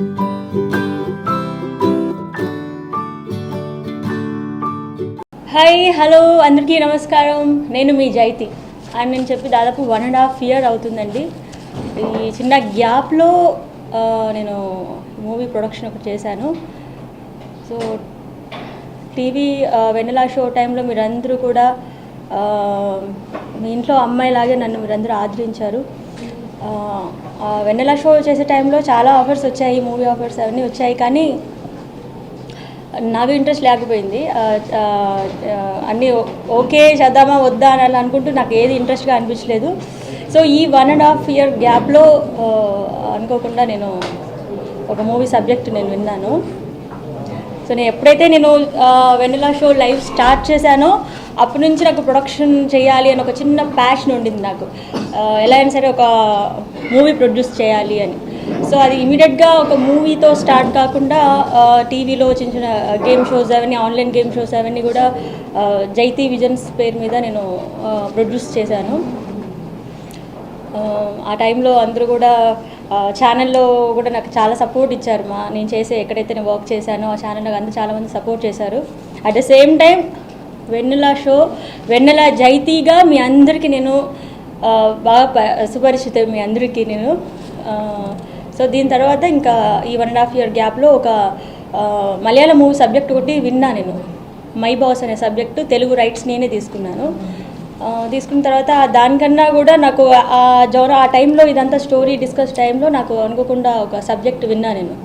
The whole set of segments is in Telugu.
హాయ్ హలో అందరికీ నమస్కారం. నేను మీ జైతి. అని నేను చెప్పి దాదాపు వన్ అండ్ హాఫ్ ఇయర్ అవుతుందండి. ఈ చిన్న గ్యాప్లో నేను మూవీ ప్రొడక్షన్ ఒకటి చేశాను. సో టీవీ వెన్నెలా షో టైంలో మీరందరూ కూడా మీ ఇంట్లో అమ్మాయిలాగే నన్ను మీరందరూ ఆదరించారు. వెన్నెల షో చేసే టైంలో చాలా ఆఫర్స్ వచ్చాయి మూవీ ఆఫర్స్ అవన్నీ వచ్చాయి కానీ నాకు ఇంట్రెస్ట్ లేకపోయింది. అన్నీ ఓకే చేద్దామా వద్దా అని అనుకుంటూ నాకు ఏది ఇంట్రెస్ట్గా అనిపించలేదు. సో ఈ వన్ అండ్ హాఫ్ ఇయర్ గ్యాప్లో అనుకోకుండా నేను ఒక మూవీ సబ్జెక్ట్ నేను విన్నాను. సో నేను ఎప్పుడైతే నేను Vennela Vennela show live start చేశానో అప్పటి నుంచి నాకు ప్రొడక్షన్ చేయాలి అని ఒక చిన్న ప్యాషన్ ఉండింది నాకు. ఎలా అయినా సరే ఒక మూవీ ప్రొడ్యూస్ చేయాలి అని. సో అది ఇమీడియట్గా ఒక మూవీతో స్టార్ట్ కాకుండా టీవీలో చిన్న చిన్న గేమ్ షోస్ అవన్నీ ఆన్లైన్ గేమ్ షోస్ అవన్నీ కూడా జైతీ జైతి విజన్స్ పేరు మీద నేను ప్రొడ్యూస్ చేశాను. ఆ, ఆ టైంలో అందరూ కూడా ఛానల్లో కూడా నాకు చాలా సపోర్ట్ ఇచ్చారు మా. నేను చేసే ఎక్కడైతే నేను వర్క్ చేశానో ఆ ఛానల్ నాకు అందరూ చాలామంది సపోర్ట్ చేశారు. At the same time Vennela show Vennela జైతీగా మీ అందరికీ నేను బాగా సుపరిచితం మీ అందరికీ నేను సో దీని తర్వాత ఇంకా ఈ వన్ అండ్ హాఫ్ ఇయర్ గ్యాప్లో ఒక మలయాళం మూవీ సబ్జెక్ట్ ఒకటి విన్నా నేను. మై బాస్ అనే సబ్జెక్టు తెలుగు రైట్స్ నేనే తీసుకున్నాను. తీసుకున్న తర్వాత దానికన్నా కూడా నాకు ఆ జోర ఆ టైంలో ఇదంతా స్టోరీ డిస్కస్ టైంలో నాకు అనుకోకుండా ఒక సబ్జెక్ట్ విన్నా నేను.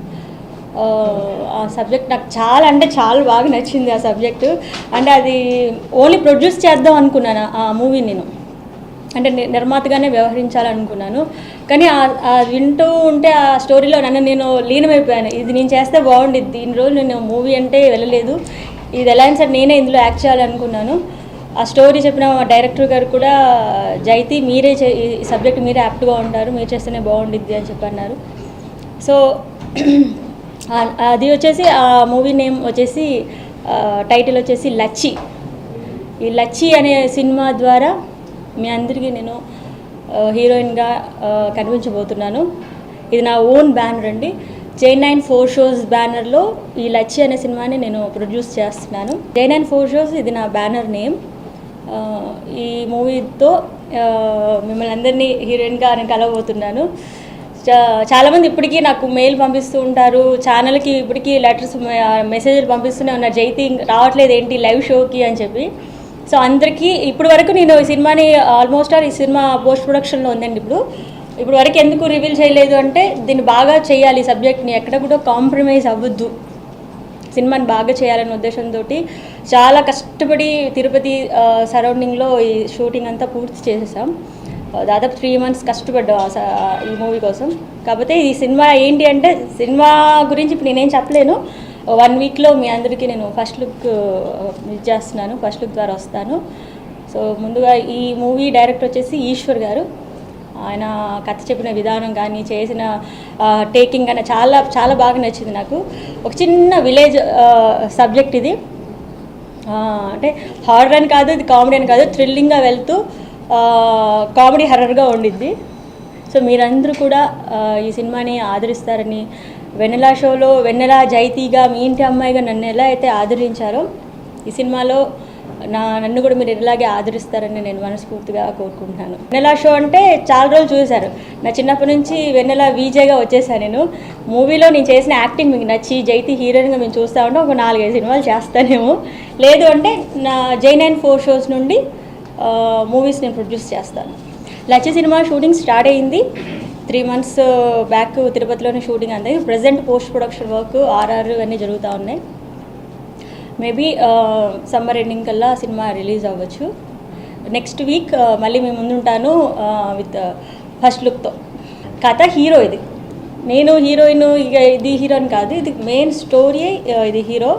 ఆ, సబ్జెక్ట్ నాకు చాలా అంటే చాలా బాగా నచ్చింది ఆ సబ్జెక్టు. అంటే అది ఓన్లీ ప్రొడ్యూస్ చేద్దాం అనుకున్నాను ఆ మూవీ నేను. అంటే నిర్మాతగానే వ్యవహరించాలనుకున్నాను. కానీ ఆ- వింటూ ఉంటే ఆ స్టోరీలో నన్ను నేను లీనమైపోయాను. ఇది నేను చేస్తే బాగుండిద్ది. ఇన్ని రోజులు నేను మూవీ అంటే వెళ్ళలేదు. ఇది ఎలా అయినా సరే నేనే ఇందులో యాక్ట్ చేయాలనుకున్నాను. ఆ స్టోరీ చెప్పిన డైరెక్టర్ గారు కూడా జైతి మీరే చే- ఈ సబ్జెక్ట్ మీరే యాప్ట్గా ఉంటారు. మీరు చేస్తేనే బాగుండిద్ది అని చెప్పన్నారు. సో అది వచ్చేసి ఆ మూవీ నేమ్ వచ్చేసి టైటిల్ వచ్చేసి లచ్చి. ఈ లచ్చి అనే సినిమా ద్వారా మీ అందరికీ నేను హీరోయిన్గా కనిపించబోతున్నాను. ఇది నా ఓన్ బ్యానర్ అండి. జే నైన్ ఫోర్ షోస్ బ్యానర్లో ఈ లచ్చి అనే సినిమాని నేను ప్రొడ్యూస్ చేస్తున్నాను. జే నైన్ ఫోర్ షోస్ ఇది నా బ్యానర్ నేమ్. ఈ మూవీతో మిమ్మల్ని అందరినీ హీరోయిన్గా నేను కలవబోతున్నాను. చాలామంది ఇప్పటికీ నాకు మెయిల్ పంపిస్తూ ఉంటారు. ఛానల్కి ఇప్పటికీ లెటర్స్ మెసేజ్లు పంపిస్తూనే ఉన్నారు. జైతి రావట్లేదు ఏంటి లైవ్ షోకి అని చెప్పి. సో అందరికీ ఇప్పుడు వరకు నేను ఈ సినిమాని ఆల్మోస్ట్ ఆల్ ఈ సినిమా పోస్ట్ ప్రొడక్షన్లో ఉందండి ఇప్పుడు. ఇప్పుడు వరకు ఎందుకు రివీల్ చేయలేదు అంటే దీన్ని బాగా చేయాలి ఈ సబ్జెక్ట్ని. ఎక్కడ కూడా కాంప్రమైజ్ అవ్వద్దు. సినిమాని బాగా చేయాలనే ఉద్దేశంతో చాలా కష్టపడి తిరుపతి సరౌండింగ్లో ఈ షూటింగ్ అంతా పూర్తి చేసేసాం. దాదాపు త్రీ మంత్స్ కష్టపడ్డాం ఈ మూవీ కోసం. కాకపోతే ఈ సినిమా ఏంటి అంటే సినిమా గురించి ఇప్పుడు నేనేం చెప్పలేను. వన్ వీక్లో మీ అందరికీ నేను ఫస్ట్ లుక్ ఇచ్చేస్తున్నాను ఫస్ట్ లుక్ ద్వారా వస్తాను. సో ముందుగా ఈ మూవీ డైరెక్టర్ వచ్చేసి ఈశ్వర్ గారు. ఆయన కథ చెప్పిన విధానం కానీ చేసిన టేకింగ్ కానీ చాలా చాలా బాగా నచ్చింది నాకు. ఒక చిన్న విలేజ్ సబ్జెక్ట్ ఇది. అంటే హారర్ అని కాదు ఇది కామెడీ అని కాదు థ్రిల్లింగ్గా వెళ్తూ కామెడీ హర్రర్గా ఉండిద్ది. సో మీరందరూ కూడా ఈ సినిమాని ఆదరిస్తారని వెన్నెలా షోలో వెన్నెలా జైతీగా మీ ఇంటి అమ్మాయిగా నన్ను ఎలా అయితే ఆదరించారో ఈ సినిమాలో నా నన్ను కూడా మీరు ఇలాగే ఆదరిస్తారని నేను మనస్ఫూర్తిగా కోరుకుంటున్నాను. వెన్నెలా షో అంటే చాలా రోజులు చూశారు. నా చిన్నప్పటి నుంచి వెన్నెలా వీజేగా వచ్చేసాను నేను. మూవీలో నేను చేసిన యాక్టింగ్ మీకు నచ్చి జైతి హీరోయిన్గా మేము చూస్తూ ఉంటే ఒక నాలుగైదు సినిమాలు చేస్తానేమో. లేదు అంటే నా జై నైన్ ఫోర్ షోస్ నుండి మూవీస్ నేను ప్రొడ్యూస్ చేస్తాను. లచ్చ సినిమా షూటింగ్ స్టార్ట్ అయింది. త్రీ మంత్స్ బ్యాక్ తిరుపతిలోనే షూటింగ్ అంది. Present post production work RR అన్నీ జరుగుతూ ఉన్నాయి. మేబీ సమ్మర్ ఎండింగ్ కల్లా సినిమా రిలీజ్ అవ్వచ్చు. నెక్స్ట్ వీక్ మళ్ళీ మేము ముందుంటాను విత్ ఫస్ట్ లుక్తో కథ హీరో ఇది. నేను హీరోయిన్ ఇక ఇది హీరోయిన్ కాదు. ఇది మెయిన్ స్టోరీ ఇది హీరో